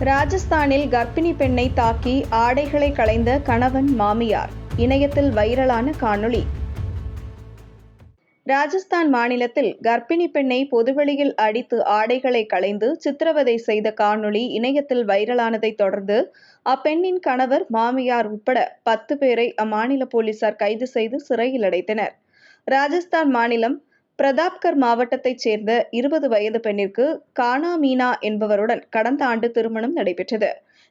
ராஜஸ்தானில் கர்ப்பிணி பெண்ணை தாக்கி ஆடைகளை களைந்த கணவன் மாமியார். இணையத்தில் வைரலான காணொளி. ராஜஸ்தான் மாநிலத்தில் கர்ப்பிணி பெண்ணை பொதுவெளியில் அடித்து ஆடைகளை களைந்து சித்திரவதை செய்த காணொளி இணையத்தில் வைரலானதைத் தொடர்ந்து அப்பெண்ணின் கணவர் மாமியார் உட்பட பத்து பேரை அம்மாநில போலீசார் கைது செய்து சிறையில் அடைத்தனர். ராஜஸ்தான் மாநிலம் பிரதாப்கர் மாவட்டத்தைச் சேர்ந்த இருபது வயது பெண்ணிற்கு கானா மீனா என்பவருடன் கடந்த ஆண்டு திருமணம் நடைபெற்றது.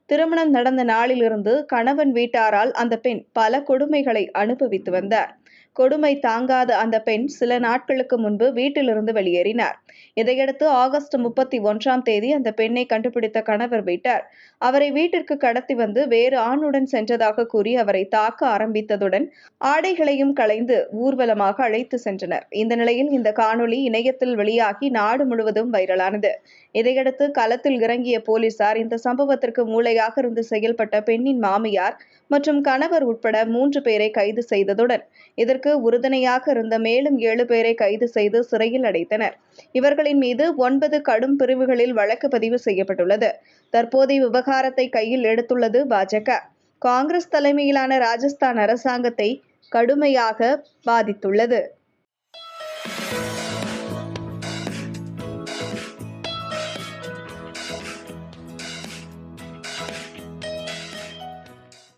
திருமணம் நடந்த நாளிலிருந்து கணவன் வீட்டாரால் அந்த பெண் பல கொடுமைகளை அனுபவித்து வந்தார் கொடுமை தாங்காத அந்த பெண் சில நாட்களுக்கு முன்பு வீட்டிலிருந்து வெளியேறினார். இதையடுத்து ஆகஸ்ட் முப்பத்தி ஒன்றாம் தேதி அந்த பெண்ணை கண்டுபிடித்த கணவர் வீட்டார். அவரை வீட்டிற்கு கடத்தி வந்து வேறு ஆணுடன் சென்றதாக கூறி அவரை தாக்க ஆரம்பித்ததுடன் ஆடைகளையும் களைந்து ஊர்வலமாக அழைத்து சென்றனர். இந்த நிலையில் இந்த காணொளி இணையத்தில் வெளியாகி நாடு முழுவதும் வைரலானது. இதையடுத்து களத்தில் இறங்கிய போலீசார் இந்த சம்பவத்திற்கு மூளையாக இருந்து செயல்பட்ட பெண்ணின் மாமியார் மற்றும் கணவர் உட்பட மூன்று பேரை கைது செய்ததுடன் இதற்கு உறுதுணையாக இருந்த மேலும் ஏழு பேரை கைது செய்து சிறையில் அடைத்தனர். இவர்களின் மீது ஒன்பது கடும் பிரிவுகளில் வழக்கு பதிவு செய்யப்பட்டுள்ளது. தற்போதைய விவகாரத்தை கையில் எடுத்துள்ளது பாஜக காங்கிரஸ் தலைமையிலான ராஜஸ்தான் அரசாங்கத்தை கடுமையாக பாதித்துள்ளது.